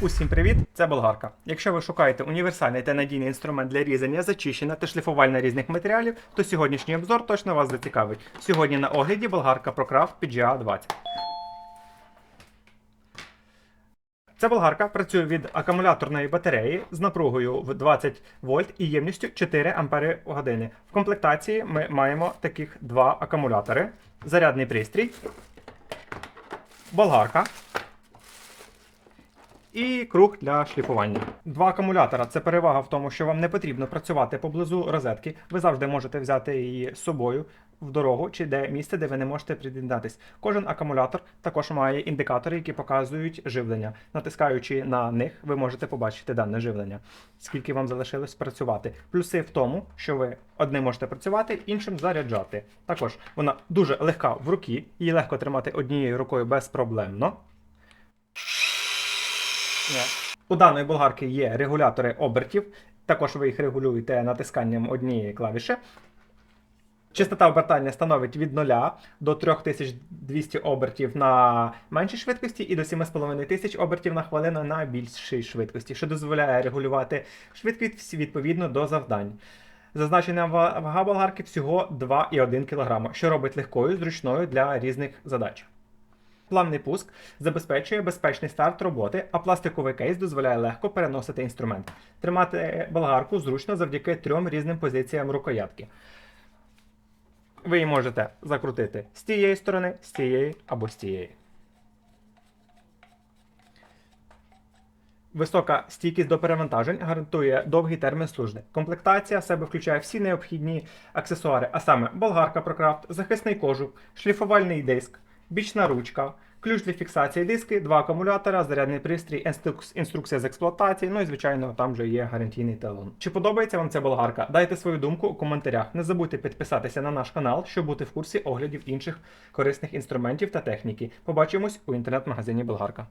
Усім привіт! Це болгарка. Якщо ви шукаєте універсальний та надійний інструмент для різання, зачищення та шліфувальня різних матеріалів, то сьогоднішній обзор точно вас зацікавить. Сьогодні на огляді болгарка ProCraft PGA 20. Ця болгарка працює від акумуляторної батареї з напругою в 20 вольт і ємністю 4 ампери години. В комплектації ми маємо таких два акумулятори, зарядний пристрій, болгарка і круг для шліфування. Два акумулятора це перевага в тому, що вам не потрібно працювати поблизу розетки. Ви завжди можете взяти її з собою в дорогу чи де місце, де ви не можете під'єднатись. Кожен акумулятор також має індикатори, які показують живлення. Натискаючи на них, ви можете побачити дане живлення, скільки вам залишилось працювати. Плюси в тому, що ви одним можете працювати, іншим заряджати. Також вона дуже легка в руки, її легко тримати однією рукою безпроблемно. У даної болгарки є регулятори обертів. Також ви їх регулюєте натисканням однієї клавіші. Частота обертання становить від 0 до 3200 обертів на меншій швидкості і до 7500 обертів на хвилину на більшій швидкості, що дозволяє регулювати швидкість відповідно до завдань. Зазначена вага болгарки всього 2,1 кг, що робить легкою, зручною для різних задач. Плавний пуск забезпечує безпечний старт роботи, а пластиковий кейс дозволяє легко переносити інструмент. Тримати болгарку зручно завдяки трьом різним позиціям рукоятки. Ви її можете закрутити з тієї сторони, з тієї або з тієї. Висока стійкість до перевантажень гарантує довгий термін служби. Комплектація в себе включає всі необхідні аксесуари, а саме болгарка ProCraft, захисний кожух, шліфувальний диск, бічна ручка, ключ для фіксації диски, два акумулятора, зарядний пристрій, інструкція з експлуатації, ну і звичайно там вже є гарантійний талон. Чи подобається вам ця болгарка? Дайте свою думку у коментарях. Не забудьте підписатися на наш канал, щоб бути в курсі оглядів інших корисних інструментів та техніки. Побачимось у інтернет-магазині Болгарка.